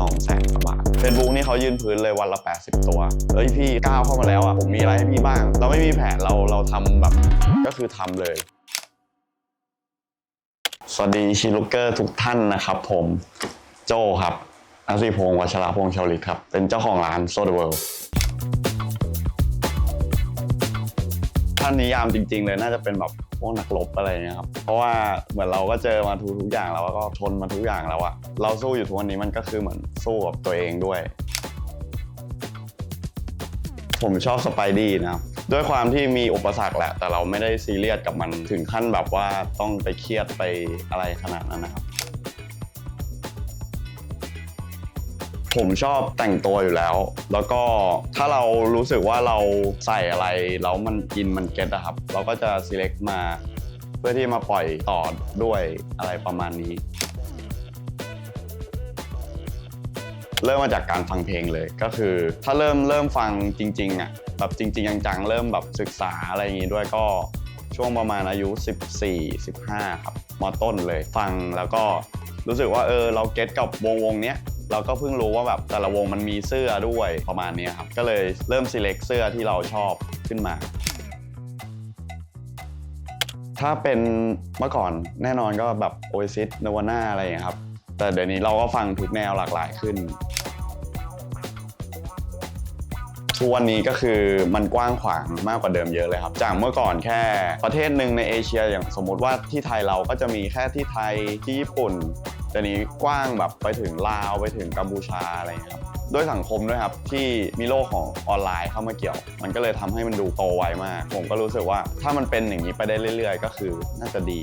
2แสนกว่าบาทเฟซบุ๊กนี่เขายืนพื้นเลยวันละ 80 ตัว เอ้ยพี่ก้าวเข้ามาแล้วอะผมมีอะไรให้พี่บ้าง เราไม่มีแผนเราเราทำแบบก็คือทำเลย สวัสดีชิลูกเกอร์ทุกท่านนะครับผมโจครับอาศิพงศ์วัชรพงศ์ชาลิตครับ เป็นเจ้าของร้านโซเดเวิลด์ท่านนิยามจริง ๆ เลยน่าจะเป็นแบบ วกนักรบอะไรเงี้ยครับเพราะว่าเหมือนเราก็เจอมาทุกทุกอย่างแล้วแล้วก็ทนมาทุกอย่างแล้วอะเราสู้อยู่ทุกวันนี้มันก็คือเหมือนสู้กับตัวเองด้วย ผมชอบสไปดี้นะครับด้วยความที่มีอุปสรรคแหละ แต่เราไม่ได้ซีเรียสกับมันถึงขั้นแบบว่าต้องไปเครียดไปอะไรขนาดนั้นนะครับ ผมชอบแต่งตัวอยู่แล้ว แล้วก็ถ้าเรารู้สึกว่าเราใส่อะไรแล้วมันอินมันเก็ตอะครับ เราก็จะ select มาเพื่อที่มาปล่อยต่อด้วยอะไรประมาณนี้ เริ่มมาจากการฟังเพลงเลยก็คือ ถ้าเริ่มเริ่มฟังจริงๆอะแบบจริง ๆ จังๆเริ่มแบบศึกษาอะไรอย่างงี้ด้วยก็ช่วงประมาณอายุ 14 15 ครับมต้นเลยฟังแล้วก็ รู้สึกว่าเออเราเก็ตกับวงวงเนี้ยเราก็เพิ่งรู้ว่าแบบแต่ละวงมันมีเสื้อด้วยประมาณนี้ครับก็เลยเริ่ม select เสื้อที่เราชอบขึ้นมา ถ้าเป็นเมื่อก่อนแน่นอนก็แบบ Oasis Nirvana อะไรอย่างนี้ครับ แต่เดี๋ยวนี้เราก็ฟังทุกแนวหลากหลายขึ้นทุกวันนี้ก็คือมันกว้างขวางมากกว่าเดิมเยอะเลยครับ จากเมื่อก่อนแค่ประเทศหนึ่งในเอเชียอย่างสมมุติว่าที่ไทยเราก็จะมีแค่ที่ไทยที่ญี่ปุ่น แต่นี้กว้างแบบไปถึงลาวไปถึงกัมพูชาอะไรอย่างเงี้ยครับด้วยสังคมด้วยครับที่มีโลกของออนไลน์เข้ามาเกี่ยว มันก็เลยทำให้มันดูโตไวมาก ผมก็รู้สึกว่าถ้ามันเป็นอย่างนี้ไปได้เรื่อย ๆ ก็คือน่าจะดี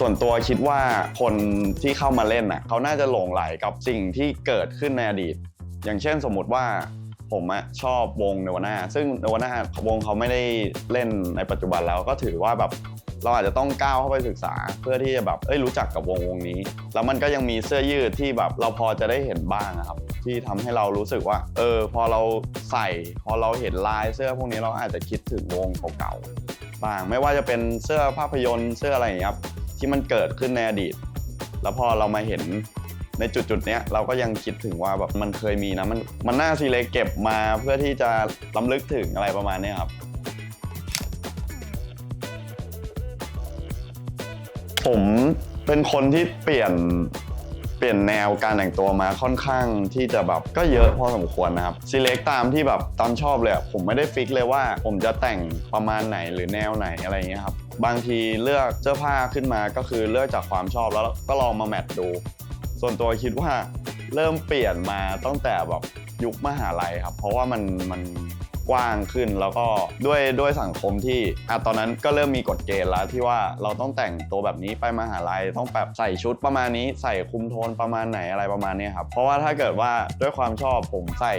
ส่วนตัวคิดว่าคนที่เข้ามาเล่นน่ะเขาน่าจะหลงไหลกับสิ่งที่เกิดขึ้นในอดีต อย่างเช่นสมมติว่าผมอะชอบวงเนวาน่าซึ่งเนวาน่าวงเขาไม่ได้เล่นในปัจจุบันแล้วก็ถือว่าแบบ เราอาจจะต้องก้าวเข้าไปศึกษาเพื่อที่จะแบบเอ้ยรู้จักกับวงวงนี้ แล้วมันก็ยังมีเสื้อยืดที่แบบเราพอจะได้เห็นบ้างอะครับ ที่ทำให้เรารู้สึกว่า เออ พอเราใส่ พอเราเห็นลายเสื้อพวกนี้เราอาจจะคิดถึงวงเก่าๆบ้าง ไม่ว่าจะเป็นเสื้อภาพยนตร์เสื้ออะไรอย่างเงี้ครับที่มันเกิดขึ้นในอดีต แล้วพอเรามาเห็นในจุดจุดๆเนี้ยเราก็ยังคิดถึงว่าแบบมันเคยมีนะมันมันน่าซีเลยเก็บมาเพื่อที่จะล้ำลึกถึงอะไรประมาณนี้ครับ ผมเป็นคนที่เปลี่ยนเปลี่ยนแนวการแต่งตัวมาค่อนข้างที่จะแบบก็เยอะพอสมควรนะครับซีเล็กตามที่แบบตามชอบเลยผมไม่ได้ฟิกเลยว่า ผมจะแต่งประมาณไหนหรือแนวไหนอะไรอย่างเงี้ยครับบางทีเลือกเสื้อผ้าขึ้นมาก็คือเลือกจากความชอบแล้วก็ลองมาแมทดู ส่วนตัวคิดว่าเริ่มเปลี่ยนมาตั้งแต่แบบยุคมหาลัยครับ เพราะว่ามันมัน กว้างขึ้น แล้วก็ด้วยด้วยสังคมที่อะตอนนั้นก็เริ่มมีกฎเกณฑ์แล้วที่ว่าเราต้องแต่งตัวแบบนี้ไปมหาลัยต้องแบบใส่ชุดประมาณนี้ ใส่คุมโทนประมาณไหนอะไรประมาณนี้ครับเพราะว่าถ้าเกิดว่าด้วยความชอบผมใส่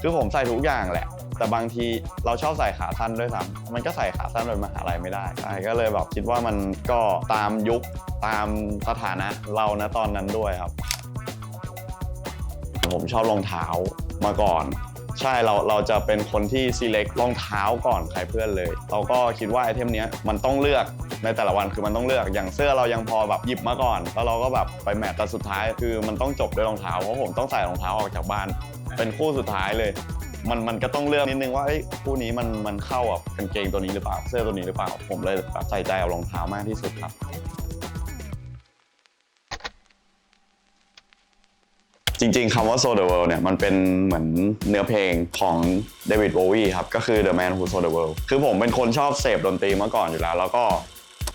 คือผมใส่ทุกอย่างแหละแต่บางทีเราชอบใส่ขาสั้นด้วยซ้ำมันก็ใส่ขาสั้นไปมหาลัยไม่ได้ใช่ก็เลยแบบคิดว่ามันก็ตามยุคตามสถานะเรานะตอนนั้นด้วยครับ ผมชอบรองเท้ามาก่อน ใช่เราเราจะเป็นคนที่ select รองเท้าก่อนใครเพื่อนเลย เราก็คิดว่าไอเทมเนี้ยมันต้องเลือกในแต่ละวันคือมันต้องเลือกอย่างเสื้อเรายังพอแบบหยิบมาก่อน แล้วเราก็แบบไปแมทแต่สุดท้ายคือมันต้องจบด้วยรองเท้าเพราะผมต้องใส่รองเท้าออกจากบ้าน เป็นคู่สุดท้ายเลย มันมันก็ต้องเลือกนิดนึงว่าเอ้ยคู่นี้มันมันเข้ากับกางเกงตัวนี้หรือเปล่าเสื้อตัวนี้หรือเปล่า ผมเลยแบบใส่ใจกับรองเท้ามากที่สุดครับ จริงๆคำว่า Sold the World เนี่ยมันเป็นเหมือนเนื้อเพลงของเดวิดโบวีครับ ก็คือ The Man Who Sold the World คือผมเป็นคนชอบเสพดนตรีมาก่อนอยู่แล้ว แล้วก็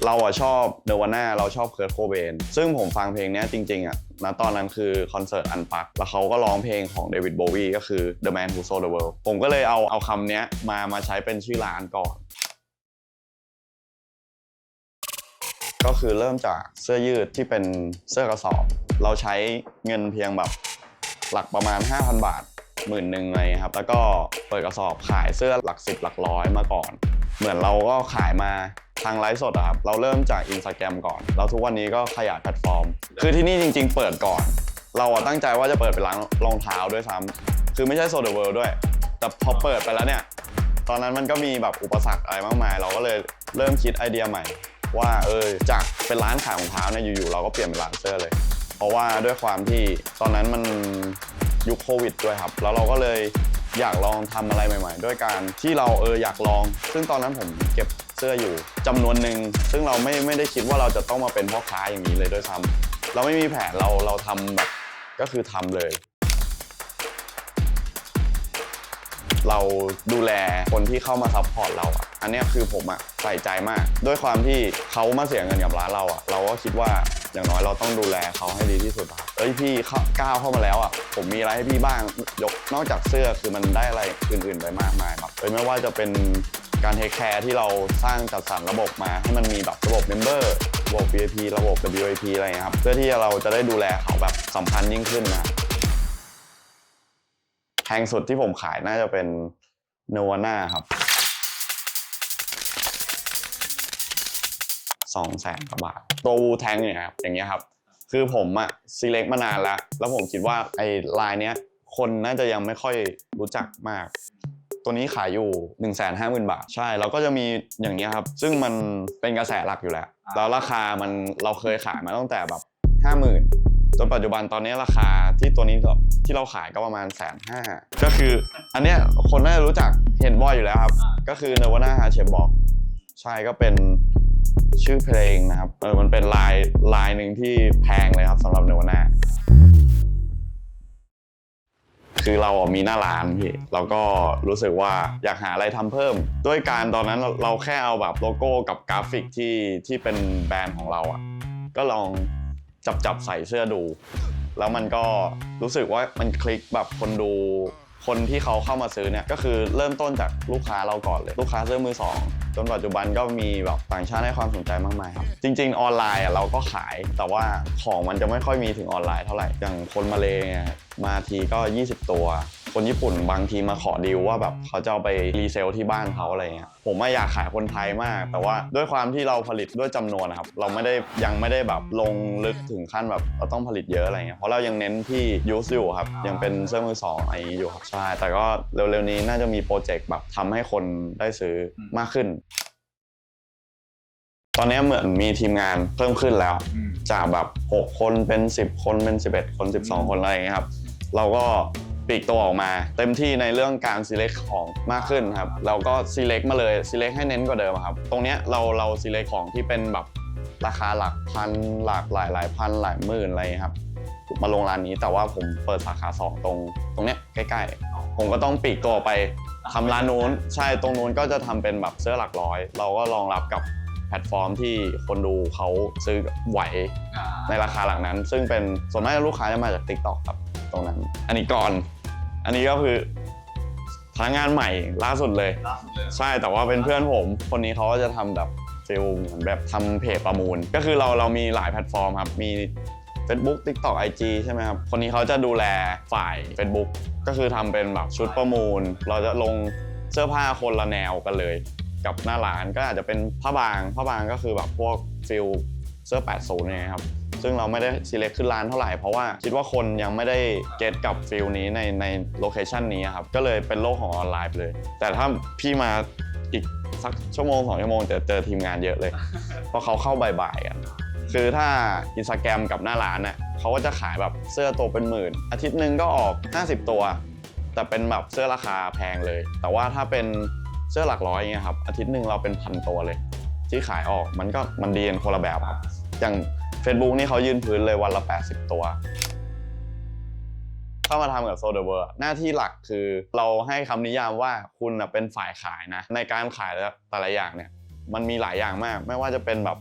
เราอะชอบเนวาน่าเราชอบเคิร์ t โคเบนซึ่งผมฟังเพลงนี้จริง ๆอะณตอนนั้นคือคอนเสิร์ตอันปัก แล้วเขาก็ร้องเพลงของเดวิดโบวีก็คือ The Man Who Sold the World ผมก็เลยเอาเอาคำเนี้ยมามาใช้เป็นชื่อร้านก่อน ก็คือเริ่มจากเสื้อยืดที่เป็นเสื้อกระสอบ เราใช้เงินเพียงแบบหลักประมาณ 5,000 บาทหมื่นหนึ่งอะไรเลยครับ แล้วก็เปิดกระสอบขายเสื้อหลักสิบหลักร้อยมาก่อน เหมือนเราก็ขายมาทางไลฟ์สดอะครับ เราเริ่มจากอินสตาแกรมก่อน แล้วทุกวันนี้ก็ขยายแพลตฟอร์ม คือที่นี่จริง ๆ เปิดก่อน เราตั้งใจว่าจะเปิดเป็นร้านรองเท้าด้วยซ้ำคือไม่ใช่โซเดอเวิลด์ด้วย แต่พอเปิดไปแล้วเนี่ย ตอนนั้นมันก็มีแบบอุปสรรคอะไรมากมาย เราก็เลยเริ่มคิดไอเดียใหม่ ว่าเออจากเป็นร้านขายรองเท้าเนี่ยอยู่ๆเราก็เปลี่ยนเป็นร้านเสื้อเลย เพราะว่าด้วยความที่ตอนนั้นมันยุคโควิดด้วยครับ แล้วเราก็เลยอยากลองทำอะไรใหม่ ๆ ด้วยการที่เราเอออยากลอง ซึ่งตอนนั้นผมเก็บเสื้ออยู่จำนวนหนึ่งซึ่งเราไม่ไม่ได้คิดว่าเราจะต้องมาเป็นพ่อค้าอย่างนี้เลยด้วยซ้ำเราไม่มีแผนเราเราทำแบบก็คือทำเลย เราดูแลคนที่เข้ามาซัพพอร์ตเราอะอันนี้คือผมอะใส่ใจมาก ด้วยความที่เขามาเสียเงินกับร้านเราอะเราก็คิดว่าอย่างน้อยเราต้องดูแลเขาให้ดีที่สุดอะเอ้ยพี่เข้าก้าวเข้ามาแล้วอะผมมีอะไรให้พี่บ้างยกนอกจากเสื้อคือมันได้อะไรอื่นๆไปมากมายครับเอ้ยไม่ว่าจะเป็นการเทคแคร์ที่เราสร้างจัดสรรระบบมาให้มันมีแบบระบบเมมเบอร์ระบบ VIP ระบบ WIP อะไรอย่างเงี้ยครับ เพื่อที่เราจะได้ดูแลเขาแบบสัมพันธ์ยิ่งขึ้นนะ พงสุดที่ผมขายน่าจะเป็นโนวาน่าครับสองแสนกว่าบาท ตัววูแทงเนี่ยครับอย่างเงี้ยครับ คือผมอะซีเล็กมานานแล้ว แล้วผมคิดว่าไอ้ลายเนี้ยคนน่าจะยังไม่ค่อยรู้จักมาก ตัวนี้ขายอยู่ 1 5 0 0 0 0 บาท ใช่ แล้วก็จะมีอย่างเงี้ยครับ ซึ่งมันเป็นกระแสหลักอยู่แล้ว แล้วราคามันเราเคยขายมาตั้งแต่แบบ 50,000 จนปัจจุบันตอนนี้ราคาที่ตัวนี้ที่เราขายก็ประมาณแสนห้าก็คืออันเนี้ยคนน่าจะรู้จักเห็นบ่อยอยู่แล้วครับ ก็คือเนวาน่าฮาเชฟบอกใช่ก็เป็นชื่อเพลงนะครับเออมันเป็นลายลายหนึ่งที่แพงเลยครับสำหรับเนวาน่าคือเราอะมีหน้าร้านพี่เราก็รู้สึกว่าอยากหาอะไรทำเพิ่ม ด้วยการตอนนั้นเราเราแค่เอาแบบโลโก้กับกราฟิกที่ที่เป็นแบรนด์ของเราอะก็ลอง จับจับใส่เสื้อดู แล้วมันก็รู้สึกว่ามันคลิกแบบคนดู คนที่เขาเข้ามาซื้อเนี่ยก็คือเริ่มต้นจากลูกค้าเราก่อนเลย ลูกค้าเสื้อมือสองจนปัจจุบันก็มีแบบต่างชาติให้ความสนใจมากมายครับ จริง ๆ ออนไลน์อะเราก็ขายแต่ว่าของมันจะไม่ค่อยมีถึงออนไลน์เท่าไหร่อย่างคนมาเลเนี่ยมาทีก็ 20 ตัว คนญี่ปุ่นบางทีมาขอดีลว่าแบบเขาจะเอาไปรีเซลที่บ้านเขาอะไรเงี้ยผมอะอยากขายคนไทยมาก แต่ว่าด้วยความที่เราผลิตด้วยจำนวนนะครับ เราไม่ได้ยังไม่ได้แบบลงลึกถึงขั้นแบบเราต้องผลิตเยอะอะไรเงี้ยเพราะเรายังเน้นที่ยูสอยู่ครับ ยังเป็นเสื้อมือสองอะไรอย่างงี้อยู่ครับใช่แต่ก็เร็วๆนี้น่าจะมีโปรเจกต์แบบทำให้คนได้ซื้อมากขึ้นตอนนี้เหมือนมีทีมงานเพิ่มขึ้นแล้ว จากแบบ 6 คนเป็น 10 คนเป็น 11 คน 12 คนอะไรอย่างเงี้ยครับ เราก็ ปลีกตัวออกมา เต็มที่ในเรื่องการ select ของมากขึ้นครับ เราก็ select มาเลย select ให้เน้นกว่าเดิมครับ ตรงเนี้ยเราเรา select ของที่เป็นแบบราคาหลักพันหลากหลายหลายพันหลายหมื่นอะไรอย่างเงี้ยครับมาลงร้านนี้แต่ว่าผมเปิดสาขา 2 ตรง ตรงเนี้ยใกล้ๆ ผมก็ต้องปลีกตัวไปทำร้านนู้นใช่ตรงนู้นก็จะทำเป็นแบบเสื้อหลักร้อย เราก็รองรับกับแพลตฟอร์มที่คนดูเขาซื้อไหวในราคาหลักนั้น ซึ่งเป็นส่วนมากลูกค้าจะมาจาก TikTok ครับตรงนั้น อันนี้ก่อน อันนี้ก็คือพนักงานใหม่ล่าสุดเลยใช่แต่ว่าเป็นเพื่อนผม คนนี้เขาก็จะทำแบบฟิลเหมือนแบบทำเพจประมูล ก็คือเราเรามีหลายแพลตฟอร์มครับมี Facebook TikTok IG ใช่ไหมครับ คนนี้เขาจะดูแลฝ่าย Facebook ก็คือทำเป็นแบบชุดประมูล เราจะลงเสื้อผ้าคนละแนวกันเลย กับหน้าร้านก็อาจจะเป็นผ้าบางผ้าบางก็คือแบบพวกฟิลเสื้อ 80เนี่ยครับ ซึ่งเราไม่ได้ select ขึ้นร้านเท่าไหร่ เพราะว่าคิดว่าคนยังไม่ได้เก็ตกับฟิลนี้ในในโลเคชันนี้ครับ ก็เลยเป็นโลกของออนไลน์ไปเลย แต่ถ้าพี่มาอีกสักชั่วโมงสองชั่วโมงจะเจอทีมงานเยอะเลย เพราะเขาเข้าบ่ายๆกันคือถ้าอินสตาแกรมกับหน้าร้านน่ะเขาก็จะขายแบบเสื้อตัวเป็นหมื่น อาทิตย์หนึ่งก็ออก 50 ตัว แต่เป็นแบบเสื้อราคาแพงเลย แต่ว่าถ้าเป็นเสื้อหลักร้อยอย่างเงี้ยครับอาทิตย์หนึ่งเราเป็นพันตัวเลย ที่ขายออกมันก็มันดีกันคนละแบบครับอย่าง Facebook นี่เขายืนพื้นเลยวันละ 80 ตัวเข้ามาทำกับโซเดอร์เวอร์หน้าที่หลักคือเราให้คำนิยามว่าคุณเป็นฝ่ายขายนะ ในการขายแต่ละอย่างเนี่ย มันมีหลายอย่างมาก ไม่ว่าจะเป็นแบบ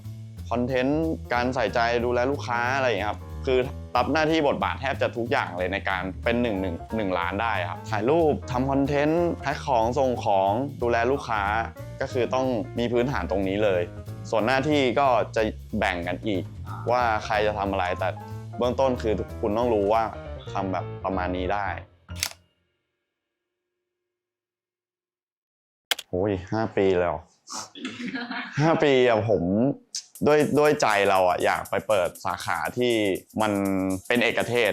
คอนเทนต์การใส่ใจดูแลลูกค้าอะไรอย่างนี้ครับคือรับหน้าที่บทบาทแทบจะทุกอย่างเลยในการเป็นหนึ่งหนึ่งหนึ่งล้านได้ครับถ่ายรูปทำคอนเทนต์แพ็คของส่งของดูแลลูกค้าก็คือต้องมีพื้นฐานตรงนี้เลย ส่วนหน้าที่ก็จะแบ่งกันอีก ว่าใครจะทำอะไรแต่เบื้องต้นคือคุณต้องรู้ว่าทำแบบประมาณนี้ได้โอ้ยห้าปีแล้วห้าปีอะผมด้วยด้วยใจเราอะอยากไปเปิดสาขาที่มันเป็นเอกเทศ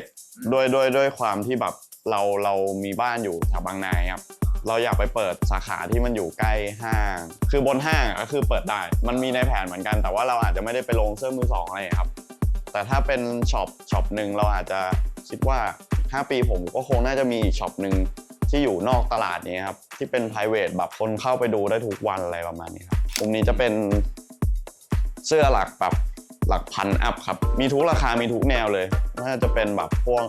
ด้วยด้วยด้วยความที่แบบเราเรามีบ้านอยู่แถวบางนาครับ เราอยากไปเปิดสาขาที่มันอยู่ใกล้ห้าง คือบนห้างก็คือเปิดได้ มันมีในแผนเหมือนกัน แต่ว่าเราอาจจะไม่ได้ไปลงเสื้อมือสองอะไรครับ แต่ถ้าเป็นช็อปช็อปหนึ่งเราอาจจะคิดว่า 5 ปีผมก็คงน่าจะมีอีกช็อปหนึ่งที่อยู่นอกตลาดนี้ครับ ที่เป็น p r i v a t แบบคนเข้าไปดูได้ทุกวันอะไรประมาณนี้ครับมุมนี้จะเป็นเสื้อหลักแบบหลักพันอัพครับ มีทุกราคามีทุกแนวเลย น่าจะเป็นแบบพวก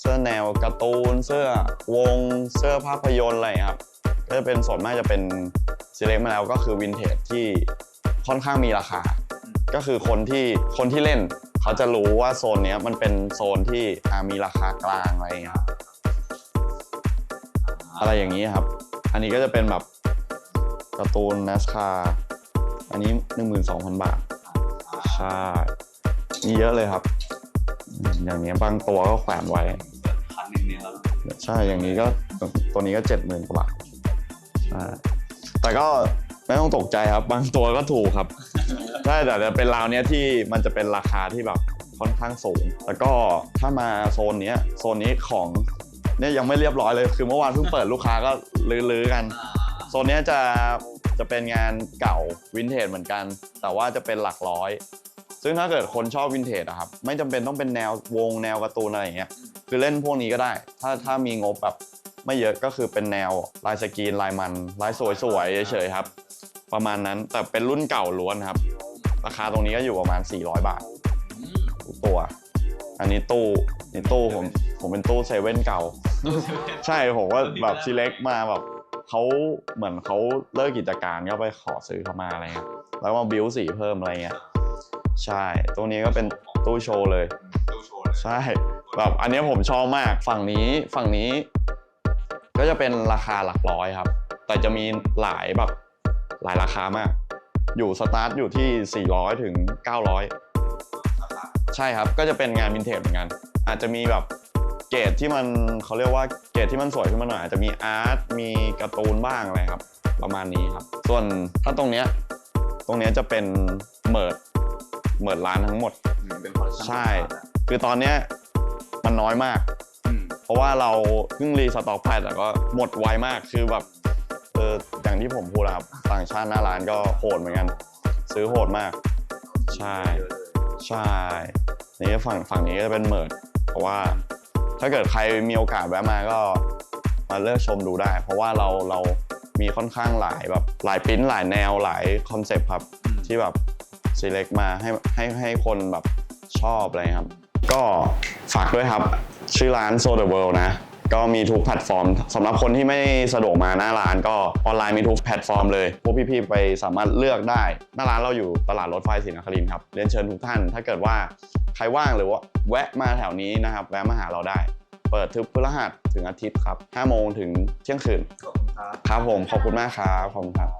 เสื้อแนวการ์ตูน เสื้อวง เสื้อภาพยนตร์อะไรครับก็จะเป็นส่วนมากจะเป็นซีเล็กมาแล้วก็คือวินเทจที่ค่อนข้างมีราคา ก็คือคนที่คนที่เล่น เขาจะรู้ว่าโซนนี้มันเป็นโซนที่มีราคากลางอะไรอย่างเงี้ยครับอะไรอย่างนี้ครับ อันนี้ก็จะเป็นแบบการ์ตูนนัสคาอันนี้ 12,000 บาทใช่มีเยอะเลยครับ อย่างนี้บางตัวก็แขวนไว้ ใช่อย่างนี้ก็ตัวนี้ก็เจ็ดหมื่นกว่าบาทใช่แต่ก็ไม่ต้องตกใจครับ บางตัวก็ถูกครับใช่แต่จะเป็นราวเนี้ยที่มันจะเป็นราคาที่แบบค่อนข้างสูง แล้วก็ถ้ามาโซนเนี้ยโซนนี้ของเนี่ยยังไม่เรียบร้อยเลยคือเมื่อวานเพิ่งเปิดลูกค้าก็ลื้อๆกัน โซนเนี้ยจะจะเป็นงานเก่าวินเทจเหมือนกัน แต่ว่าจะเป็นหลักร้อย ซึ่งถ้าเกิดคนชอบวินเทจอะครับไม่จำเป็นต้องเป็นแนววงแนวการ์ตูนอะไรอย่างเงี้ยคือเล่นพวกนี้ก็ได้ ถ้าถ้ามีงบแบบไม่เยอะก็คือเป็นแนวลายสกรีนลายมันลายสวยๆเฉยๆครับ ประมาณนั้นแต่เป็นรุ่นเก่าล้วนครับ ราคาตรงนี้ก็อยู่ประมาณ 400 บาทอืมทุกตัว อันนี้ตู้นี่ตู้ผมผมเป็นตู้เซเว่นเก่า ใช่ผมว่าแบบซีเล็กมาแบบเขาเหมือนเขาเลิกกิจการก็ไปขอซื้อเข้ามาอะไรเงี้ยแล้วมาบิวสีเพิ่มอะไรเงี้ย ใช่ ตัวนี้ก็เป็นตู้โชว์เลย ตู้โชว์เลย ใช่ แบบอันเนี้ยผมชอบมาก ฝั่งนี้ฝั่งนี้ ก็จะเป็นราคาหลักร้อยครับ แต่จะมีหลายแบบหลายราคามาก อยู่สตาร์ทอยู่ที่ 400 ถึง 900 ใช่ครับ ก็จะเป็นงานวินเทจเหมือนกัน อาจจะมีแบบเกรดที่มันเขาเรียกว่าเกรดที่มันสวยขึ้นมาหน่อยอาจจะมีอาร์ตมีการ์ตูนบ้างอะไรครับ ประมาณนี้ครับ ส่วนถ้าตรงเนี้ยตรงเนี้ยจะเป็นเมิร์ด เมิร์ดร้านทั้งหมดอืมเป็นคอลเลคชั่นใช่ คือตอนเนี้ยมันน้อยมาก อืมเพราะว่าเราเพิ่งรีสต็อกไปแต่ก็หมดไวมากคือแบบเอออย่างที่ผมพูดอะครับต่างชาติหน้าร้านก็โหดเหมือนกัน ซื้อโหดมาก ใช่ เยอะเลยใช่นี่ฝั่งฝั่งนี้ก็จะเป็นเมิร์ดเพราะว่าถ้าเกิดใครมีโอกาสแวะมาก็มาเลือกชมดูได้ เพราะว่าเราเรามีค่อนข้างหลายแบบหลายปริ้นท์หลายแนวหลายคอนเซปต์ครับ อืมที่แบบ select มาให้ให้ให้คนแบบชอบอะไรครับ ก็ฝากด้วยครับ ชื่อร้าน So the World นะก็มีทุกแพลตฟอร์มสำหรับคนที่ไม่สะดวกมาหน้าร้านก็ออนไลน์มีทุกแพลตฟอร์มเลย พวกพี่ๆไปสามารถเลือกได้ หน้าร้านเราอยู่ตลาดรถไฟศรีนครินทร์ครับเรียนเชิญทุกท่าน ถ้าเกิดว่าใครว่างหรือว่าแวะมาแถวนี้นะครับ แวะมาหาเราได้ เปิดทุกพฤหัสถึงอาทิตย์ครับ5โมงถึงเที่ยงคืนขอบคุณครับครับผมขอบคุณมากครับขอบคุณครับ